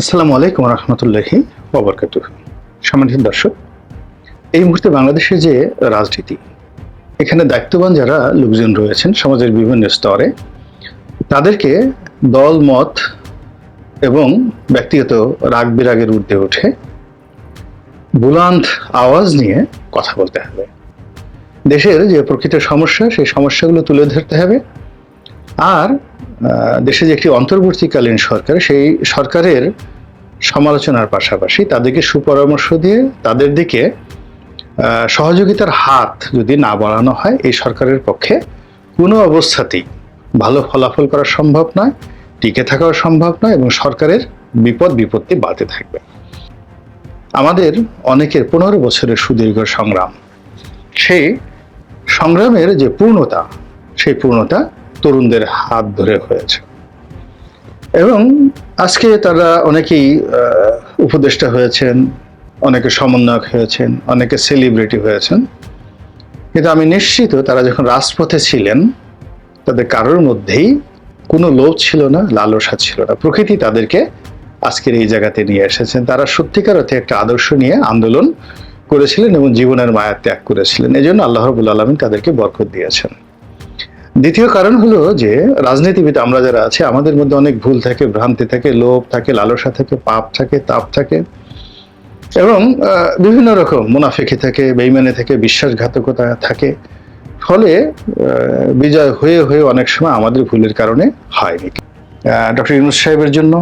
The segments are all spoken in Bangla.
আসসালামু আলাইকুম রহমতুল্লাহি ওবরকাত সম্মানিত দর্শক, এই মুহূর্তে বাংলাদেশের যে রাজনীতি, এখানে দায়িত্ববান যারা লোকজন রয়েছেন সমাজের বিভিন্ন স্তরে, তাদেরকে দল, মত এবং ব্যক্তিগত রাগ বিরাগের ঊর্ধ্বে উঠে বুলান্ত আওয়াজ নিয়ে কথা বলতে হবে। দেশের যে প্রকৃত সমস্যা, সেই সমস্যাগুলো তুলে ধরতে হবে। আর দেশে যে একটি অন্তর্বর্তীকালীন সরকার, সেই সরকারের সমালোচনার পাশাপাশি তাদেরকে সুপরামর্শ দিয়ে তাদের দিকে সহযোগিতার হাত যদি না বাড়ানো হয়, এই সরকারের পক্ষে কোনো অবস্থাতেই ভালো ফলাফল করা সম্ভব নয়, টিকে থাকাও সম্ভব নয় এবং সরকারের বিপদ বিপত্তি বাড়তে থাকবে। আমাদের অনেকের পনেরো বছরের সুদীর্ঘ সংগ্রাম, সেই সংগ্রামের যে পূর্ণতা, সেই পূর্ণতা তরুণদের হাত ধরে হয়েছে। এবং আজকে তারা অনেকেই উপদেষ্টা হয়েছেন, অনেকে সমন্বয়ক হয়েছেন, অনেকে সেলিব্রিটি হয়েছেন। কিন্তু আমি নিশ্চিত তারা যখন রাজপথে ছিলেন, তাদের কারোর মধ্যেই কোনো লোভ ছিল না, লালসা ছিল না। প্রকৃতি তাদেরকে আজকের এই জায়গাতে নিয়ে এসেছেন। তারা সত্যিকার অর্থে একটা আদর্শ নিয়ে আন্দোলন করেছিলেন এবং জীবনের মায়া ত্যাগ করেছিলেন। এই জন্য আল্লাহ রবুল আলমিন তাদেরকে বরকত দিয়েছেন। দ্বিতীয় কারণ হলো যে, রাজনীতিবিদ আমরা যারা আছি, আমাদের মধ্যে অনেক ভুল থাকে, ভ্রান্তি থাকে, লোভ থাকে, লালসা থাকে, পাপ থাকে, তাপ থাকে এবং বিভিন্ন রকম মুনাফেকি থাকে বেইমানে থাকে, বিশ্বাসঘাতকতা থাকে। ফলে বিজয় হয়ে হয়ে অনেক সময় আমাদের ভুলের কারণে হয়নি। ডক্টর ইউনুস সাহেবের জন্য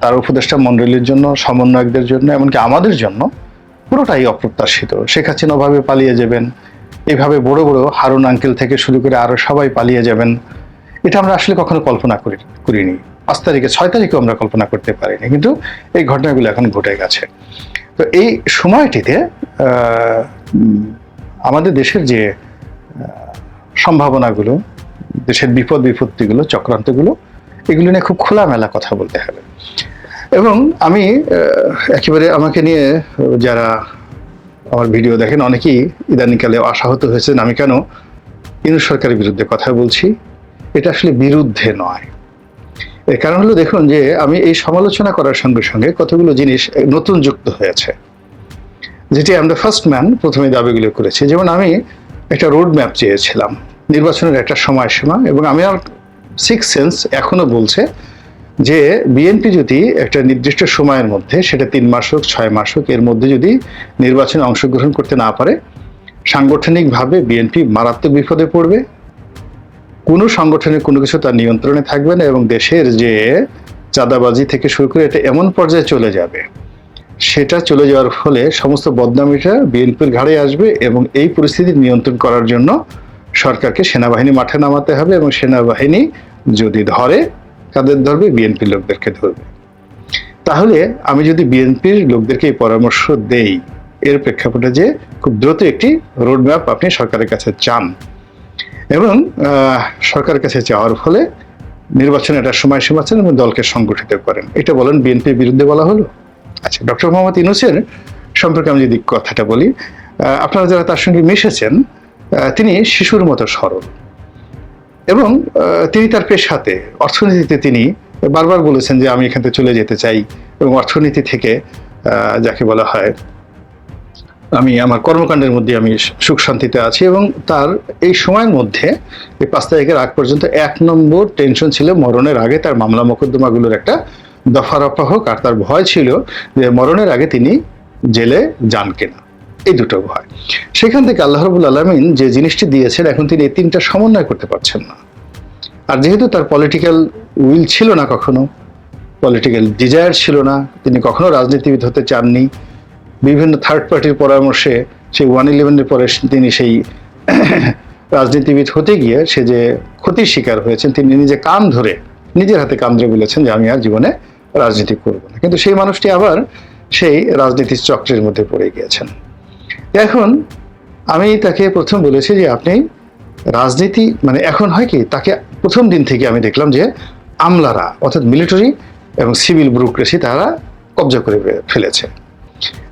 তার উপদেষ্টা মণ্ডলীর জন্য, সমন্বয়কদের জন্য, এমনকি আমাদের জন্য পুরোটাই অপ্রত্যাশিত। শেখ হাসিনা ওভাবে পালিয়ে যাবেন এইভাবে বড় বড় হারুন আঙ্কেল থেকে শুরু করে আরও সবাই পালিয়ে যাবেন, এটা আমরা আসলে কখনো কল্পনা করি, করিনি। পাঁচ তারিখে, ছয় তারিখেও আমরা কল্পনা করতে পারিনি, কিন্তু এই ঘটনাগুলো এখন ঘটে গেছে। তো এই সময়টিতে আমাদের দেশের যে সম্ভাবনাগুলো, দেশের বিপদ বিপত্তিগুলো, চক্রান্তগুলো, এগুলো নিয়ে খুব খোলামেলা কথা বলতে হবে। এবং আমি একেবারে আমাকে নিয়ে যারা আমার ভিডিও দেখেন, অনেকেই ইদানিংকালে আশাহত হয়েছেন আমি কেন ইউনুস সরকারের বিরুদ্ধে কথা বলছি। এটা আসলে বিরুদ্ধে নয়। এর কারণ হলো দেখুন যে, আমি এই সমালোচনা করার সঙ্গে সঙ্গে কতগুলো জিনিস নতুন যুক্ত হয়েছে। যেটি আমরা ফার্স্ট ম্যান প্রথমে দাবিগুলো করেছি। যেমন আমি একটা রোড ম্যাপ চেয়েছিলাম। নির্বাচনের একটা সময়সীমা এবং আমি আর সিক্স সেন্স এখনও বলছে যে বিএনপি যদি একটা নির্দিষ্ট সময়ের মধ্যে, সেটা তিন মাস হোক, ছয় মাস হোক, এর মধ্যে যদি নির্বাচনে অংশগ্রহণ করতে না পারে, সাংগঠনিকভাবে বিএনপি মারাত্মক বিপদে পড়বে। কোনো সংগঠনের কোনো কিছু তার নিয়ন্ত্রণে থাকবে না এবং দেশের যে চাঁদাবাজি থেকে শুরু করে এটা এমন পর্যায়ে চলে যাবে। সেটা চলে যাওয়ার ফলে সমস্ত বদনামিটা বিএনপির ঘাড়ে আসবে এবং এই পরিস্থিতি নিয়ন্ত্রণ করার জন্য সরকারকে সেনাবাহিনী মাঠে নামাতে হবে এবং সেনাবাহিনী যদি ধরে কাদের ধরবে বিএনপির লোকদেরকে ধরবে। তাহলে আমি যদি বিএনপির লোকদেরকে এই পরামর্শ দেই, এর প্রেক্ষাপটে যে খুব দ্রুত একটি রোডম্যাপ আপনি সরকারের কাছে চান এবং সরকারের কাছে চাওয়ার ফলে নির্বাচনে একটা সময়সীমা আছেন এবং দলকে সংগঠিত করেন। এটা বলেন বিএনপির বিরুদ্ধে বলা হলো। আচ্ছা ডক্টর মোহাম্মদ ইনুসের সম্পর্কে আমি যদি কথাটা বলি আপনারা যারা তার সঙ্গে মিশেছেন তিনি শিশুর মতো সরল। এবং তিনি তার পেশাতে, অর্থনীতিতে তিনি বারবার বলেছেন যে আমি এখান চলে যেতে চাই এবং অর্থনীতি থেকে যাকে বলা হয়, আমি আমার কর্মকাণ্ডের মধ্যে আমি সুখ শান্তিতে আছি এবং তার এই সময়ের মধ্যে, এই পাঁচ তারিখের আগ পর্যন্ত এক নম্বর টেনশন ছিল মরণের আগে তার মামলা মোকদ্দমাগুলোর একটা দফা রফা হোক। আর তার ভয় ছিল যে মরণের আগে তিনি জেলে যান কিনা। এই দুটো ভয়। সেখান থেকে আল্লাহ রবুল আলমিন যে জিনিসটি দিয়েছেন, এখন তিনি এই তিনটা সমন্বয় করতে পারছেন না। আর যেহেতু তার পলিটিক্যাল উইল ছিল না কখনো পলিটিক্যাল ডিজায়ার ছিল না, তিনি কখনো রাজনীতিবিদ হতে চাননি, বিভিন্ন থার্ড পার্টির পরামর্শে সেই ওয়ান ইলেভেনের পরে তিনি সেই রাজনীতিবিদ হতে গিয়ে সে যে ক্ষতির শিকার হয়েছেন, তিনি নিজে কান ধরে, নিজের হাতে কান ধরে বলেছেন যে আমি আর জীবনে রাজনীতি করব না। কিন্তু সেই মানুষটি আবার সেই রাজনীতির চক্রের মধ্যে পড়ে গিয়েছেন। এখন আমি তাকে প্রথম বলেছি যে আপনি রাজনীতি মানে এখন হয় কি, তাকে প্রথম দিন থেকে আমি দেখলাম যে আমলারা, অর্থাৎ মিলিটারি এবং সিভিল ব্যুরোক্রেসি তারা কবজা করে ফেলেছে।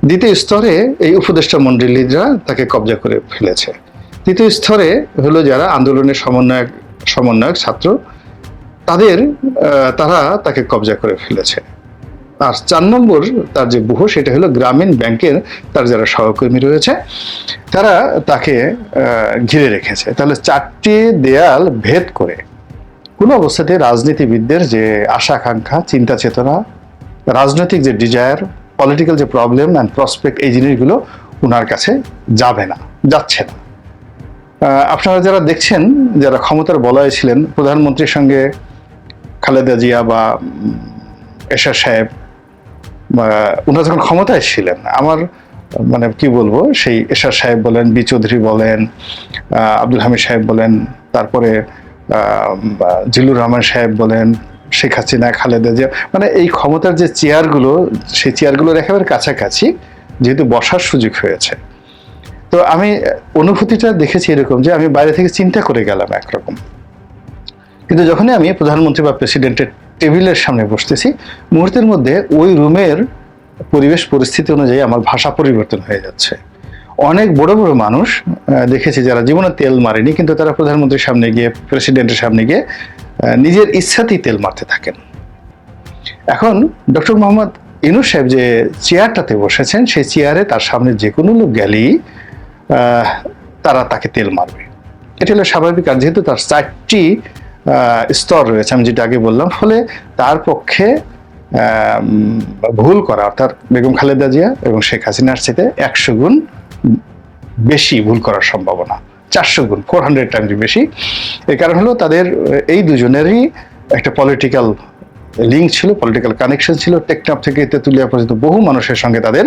দ্বিতীয় স্তরে এই উপদেষ্টা মণ্ডলীরা তাকে কবজা করে ফেলেছে। তৃতীয় স্তরে হলো যারা আন্দোলনের সমন্বয়ক সমন্বয়ক ছাত্র, তাদের তারা তাকে কবজা করে ফেলেছে। আর চার নম্বর তার যে বুহ সেটা হলো গ্রামীণ ব্যাংকের তার যারা সহকর্মী রয়েছে, তারা তাকে ঘিরে রেখেছে। তাহলে চারটি দেয়াল ভেদ করে কোনো অবস্থাতে রাজনীতিবিদদের যে আশা, আকাঙ্ক্ষা, চিন্তা, চেতনা, রাজনৈতিক যে ডিজায়ার, পলিটিক্যাল যে প্রবলেম অ্যান্ড প্রসপেক্ট এই জিনিসগুলো ওনার কাছে যাবে না, যাচ্ছে না। আপনারা যারা দেখছেন, যারা ক্ষমতার বলয়ে ছিলেন, প্রধানমন্ত্রীর সঙ্গে খালেদা জিয়া বা এরশাদ সাহেব ওনারা যখন ক্ষমতায় ছিলেন, আমার মানে কি বলব, সেই এরশাদ সাহেব বলেন, বি চৌধুরী বলেন আব্দুল হামিদ সাহেব বলেন, তারপরে বা রহমান সাহেব বলেন, শেখ হাসিনা, খালেদা জিয়া মানে এই ক্ষমতার যে চেয়ারগুলো, সেই চেয়ারগুলোর একেবারে কাছাকাছি যেহেতু বসার সুযোগ হয়েছে। তো আমি অনুভূতিটা দেখেছি এরকম যে আমি বাইরে থেকে চিন্তা করে গেলাম একরকম। কিন্তু যখনই আমি প্রধানমন্ত্রী বা প্রেসিডেন্টের টেবিলের সামনে বসতেছি। মুহূর্তের মধ্যে ওই রুমের পরিবেশ পরিস্থিতি অনুযায়ী আমার ভাষা পরিবর্তন হয়ে যাচ্ছে। অনেক বড় বড় মানুষ দেখেছি যারা জীবনে তেল মারেনি, কিন্তু তারা প্রধানমন্ত্রীর সামনে গিয়ে, প্রেসিডেন্টের সামনে গিয়ে নিজের ইচ্ছাতেই তেল মারতে থাকেন। এখন ডক্টর মোহাম্মদ ইনুস সাহেব যে চেয়ারটাতে বসেছেন, সেই চেয়ারে তার সামনে যে কোনো লোক গেলেই তারা তাকে তেল মারবে। এটা হলো স্বাভাবিক, আর যেহেতু তার চারটি স্তর রয়েছে, আমি যেটা আগে বললাম। ফলে তার পক্ষে ভুল করা, অর্থাৎ বেগম খালেদা জিয়া এবং শেখ হাসিনার সাথে একশো গুণ বেশি ভুল করার সম্ভাবনা, চারশো গুণ ফোর হান্ড্রেড টাইমস বেশি। এর কারণ হলো তাদের, এই দুজনেরই একটা পলিটিক্যাল লিঙ্ক ছিল পলিটিক্যাল কানেকশন ছিল। টেকনাফ থেকে তেঁতুলিয়া পর্যন্ত বহু মানুষের সঙ্গে তাদের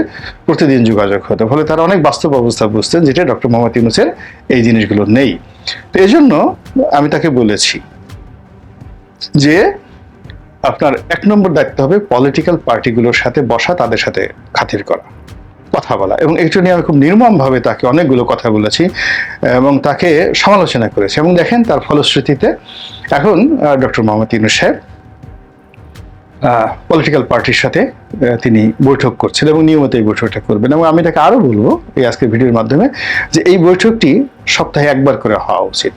প্রতিদিন যোগাযোগ হতো। ফলে তারা অনেক বাস্তব অবস্থা বুঝতেন যেটা ডক্টর মোহাম্মদ ইউনুসের এই জিনিসগুলো নেই। তো এই জন্য আমি তাকে বলেছি যে আপনার এক নম্বর দায়িত্ব হবে পলিটিক্যাল পার্টিগুলোর সাথে বসা, তাদের সাথে খাতির করা, কথা বলা। এবং এটা নিয়ে আমি খুব নির্মমভাবে তাকে অনেকগুলো কথা বলেছি এবং তাকে সমালোচনা করেছি। এবং দেখেন তার ফলশ্রুতিতে এখন ডক্টর মোহাম্মদ ইউনুস সাহেব পলিটিক্যাল পার্টির সাথে তিনি বৈঠক করছেন এবং নিয়মিত এই বৈঠকটা করবেন। এবং আমি তাকে আরও বলব এই আজকের ভিডিওর মাধ্যমে যে এই বৈঠকটি সপ্তাহে একবার করে হওয়া উচিত।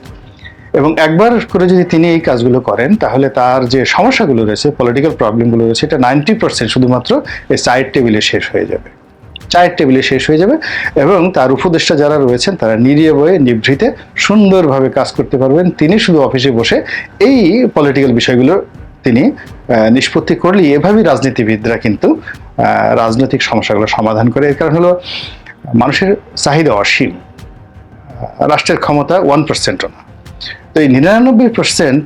এবং একবার করে যদি তিনি এই কাজগুলো করেন, তাহলে তার যে সমস্যাগুলো রয়েছে পলিটিক্যাল প্রবলেমগুলো রয়েছে এটা নাইনটি পার্সেন্ট শুধুমাত্র এই চায়ের টেবিলে শেষ হয়ে যাবে। চায়ের টেবিলে শেষ হয়ে যাবে এবং তার উপদেষ্টা যারা রয়েছেন, তারা নিরিয়ে বয়ে নিভৃতে সুন্দরভাবে কাজ করতে পারবেন। তিনি শুধু অফিসে বসে এই পলিটিক্যাল বিষয়গুলো তিনি নিষ্পত্তি করলেই এভাবেই রাজনীতিবিদরা কিন্তু রাজনৈতিক সমস্যাগুলো সমাধান করে। এর কারণ হলো, মানুষের চাহিদা অসীম। রাষ্ট্রের ক্ষমতা ওয়ান পার্সেন্টও না। তো এই নিরানব্বই পার্সেন্ট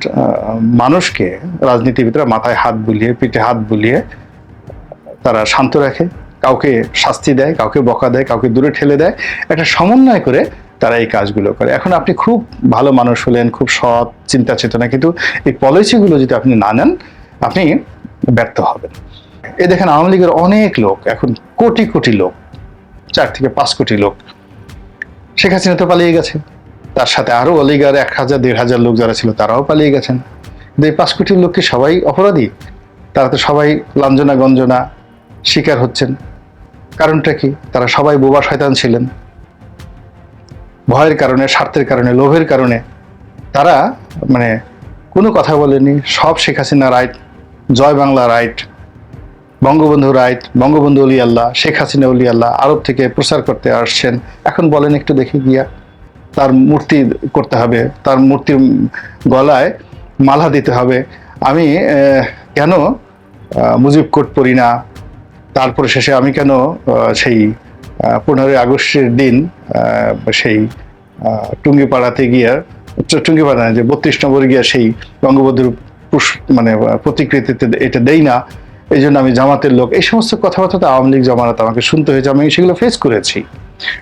মানুষকে রাজনীতিবিদরা মাথায় হাত বুলিয়ে, পিঠে হাত বুলিয়ে তারা শান্ত রাখে, কাউকে শাস্তি দেয়, কাউকে বকা দেয়, কাউকে দূরে ঠেলে দেয়। একটা সমন্বয় করে তারা এই কাজগুলো করে। এখন আপনি খুব ভালো মানুষ হলেন, খুব সৎ, চিন্তা চেতনা, কিন্তু এই পলিসিগুলো যদি আপনি না নেন, আপনি ব্যর্থ হবেন। এ দেখেন, আওয়ামী লীগের অনেক লোক, এখন কোটি কোটি লোক, চার থেকে পাঁচ কোটি লোক, শেখ হাসিনা তো পালিয়ে গেছে। তার সাথে আরও অলিগার এক হাজার, দেড় হাজার লোক যারা ছিল তারাও পালিয়ে গেছেন। এই পাঁচ কোটির লোককে সবাই অপরাধী। তারা তো সবাই লাঞ্জনা গঞ্জনা শিকার হচ্ছেন। কারণটা কি? তারা সবাই বোবা শয়তান ছিলেন। ভয়ের কারণে, স্বার্থের কারণে, লোভের কারণে তারা মানে কোনো কথা বলেনি সব শেখ হাসিনা রাইট, জয় বাংলা রাইট, বঙ্গবন্ধু রাইট, বঙ্গবন্ধু অলি শেখ হাসিনা অলি আল্লাহ আরব থেকে প্রচার করতে আসছেন। এখন বলেন একটু দেখি গিয়া। তার মূর্তি করতে হবে, তার মূর্তির গলায় মালা দিতে হবে। আমি কেন মুজিব কোট পড়ি না? তারপরে শেষে আমি কেন সেই পনেরোই আগস্টের দিন সেই টুঙ্গিপাড়াতে গিয়ে টুঙ্গিপাড়া যে বত্রিশ নম্বরে গিয়ে সেই বঙ্গবন্ধুর মানে প্রতিকৃতিতে এটা দেই না, এই জন্য আমি জামাতের লোক, এই সমস্ত কথাবার্তা তো আওয়ামী লীগ জমানাত আমাকে শুনতে হয়েছে, আমি সেগুলো ফেস করেছি।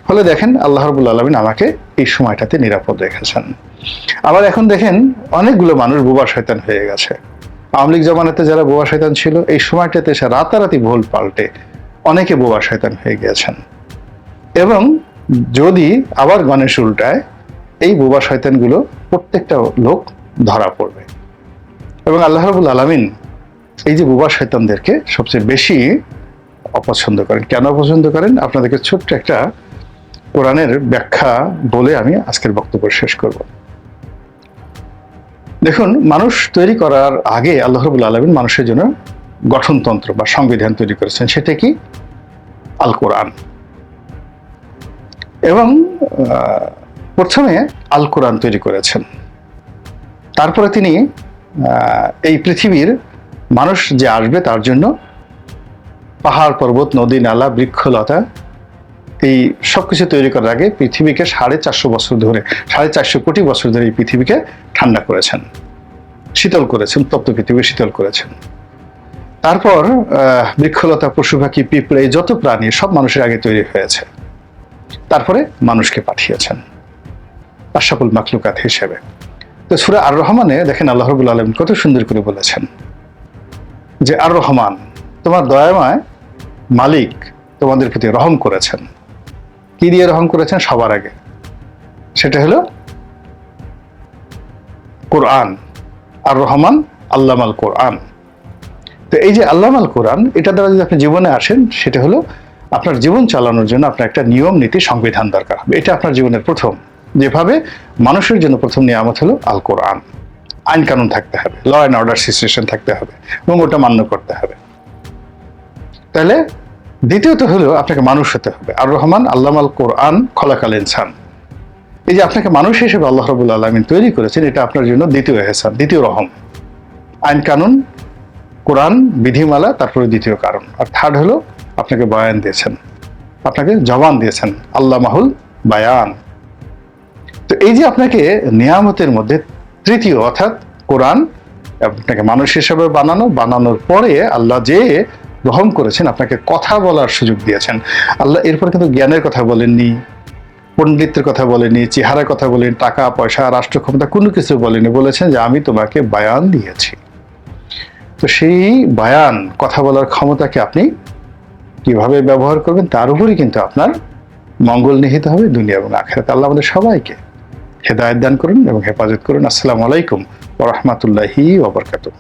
ফলে দেখেন আল্লাহ রবুল আলমিন আমাকে এই সময়টাতে নিরাপদ রেখেছেন। আবার এখন দেখেন অনেকগুলো মানুষ বোবা শয়তান হয়ে গেছে। আওয়ামী লীগ জমানাতে যারা বোবা শয়তান ছিল, এই সময়টাতে এসে রাতারাতি ভুল পাল্টে অনেকে বোবা শয়তান হয়ে গিয়েছেন। এবং যদি আবার গণেশ উল্টায়, এই বোবা শয়তানগুলো প্রত্যেকটা লোক ধরা পড়বে। এবং আল্লাহ রবুল আলমিন এই যে বোবা শয়তানদেরকে সবচেয়ে বেশি অপছন্দ করেন। কেন অপছন্দ করেন? আপনাদেরকে ছোট্ট একটা কোরআনের ব্যাখ্যা বলে আমি আজকের বক্তব্য শেষ করব। দেখুন, মানুষ তৈরি করার আগে আল্লাহ রবুল আলমিন মানুষের জন্য গঠনতন্ত্র বা সংবিধান তৈরি করেছেন, সেটা কি? আল কোরআন এবং প্রথমে আল কোরআন তৈরি করেছেন। তারপরে তিনি এই পৃথিবীর মানুষ যে আসবে তার জন্য পাহাড়, পর্বত, নদী, নালা, বৃক্ষলতা এই সব কিছু তৈরি করার আগে পৃথিবীকে সাড়ে চারশো বছর ধরে, সাড়ে চারশো কোটি বছর ধরে এই পৃথিবীকে ঠান্ডা করেছেন। শীতল করেছেন তপ্ত পৃথিবী শীতল করেছেন। তারপর বৃক্ষলতা পশু পাখি পিঁপড়ে যত প্রাণী, সব মানুষের আগে তৈরি হয়েছে। তারপরে মানুষকে পাঠিয়েছেন। আশাফুল মাকলুকাত হিসেবে। তো সুরা আর রহমানে দেখেন আল্লাহ রবুল আলম কত সুন্দর করে বলেছেন যে আর রহমান তোমার দয়াময় মালিক তোমাদের প্রতি রহম করেছেন। কি দিয়ে করেছেন? সবার আগে। সেটা হলো কোরআন আর রহমান আল্লামাল কোরআন। তো এই যে আল্লামাল কোরআন, এটা দ্বারা যদি আপনি জীবনে আসেন, সেটা হলো আপনার জীবন চালানোর জন্য আপনার একটা নিয়ম, নীতি, সংবিধান দরকার হবে। এটা আপনার জীবনের প্রথম। যেভাবে মানুষের জন্য প্রথম নিয়ামত হলো আল কোরআন আইন কানুন থাকতে হবে ল অ্যান্ড অর্ডার সিচুয়েশন থাকতে হবে এবং ওটা মান্য করতে হবে। তাহলে দ্বিতীয়ত হলো আপনাকে মানুষ হতে হবে। আর রহমান আল্লামাল কোরআন খলাকাল ইনসান। এই যে আপনাকে মানুষ হিসেবে আল্লাহ রবুল আলমিন তৈরি করেছেন, এটা আপনার জন্য দ্বিতীয় এহসান, দ্বিতীয় রহম। আইন কানুন, কোরআন, বিধিমালা, তারপরে দ্বিতীয় কারণ। আর থার্ড হলো আপনাকে বয়ান দিয়েছেন। আপনাকে জবান দিয়েছেন আল্লাহ মাহুল বায়ান। তো এই যে আপনাকে নিয়ামতের মধ্যে তৃতীয়, অর্থাৎ কোরআন আপনাকে মানুষ হিসেবে বানানো, বানানোর পরে আল্লাহ যে গ্রহণ করেছেন, আপনাকে কথা বলার সুযোগ দিয়েছেন। আল্লাহ এরপর কিন্তু জ্ঞানের কথা বলেননি, পণ্ডিতের কথা বলেনি চেহারার কথা বলেনি টাকা, পয়সা, রাষ্ট্র ক্ষমতা, কোনো কিছু বলেনি বলেছেন যে, আমি তোমাকে বায়ান দিয়েছি। তো সেই বায়ান, কথা বলার ক্ষমতাকে আপনি কীভাবে ব্যবহার করবেন, তার উপরই কিন্তু আপনার মঙ্গল নিহিত হবে, দুনিয়া এবং আখেরাত। আল্লাহ আমাদের সবাইকে হেদায়ত দান করুন এবং হেফাজত করুন। আসসালামু আলাইকুম ওরহমতুল্লাহি ওবরকাতুহ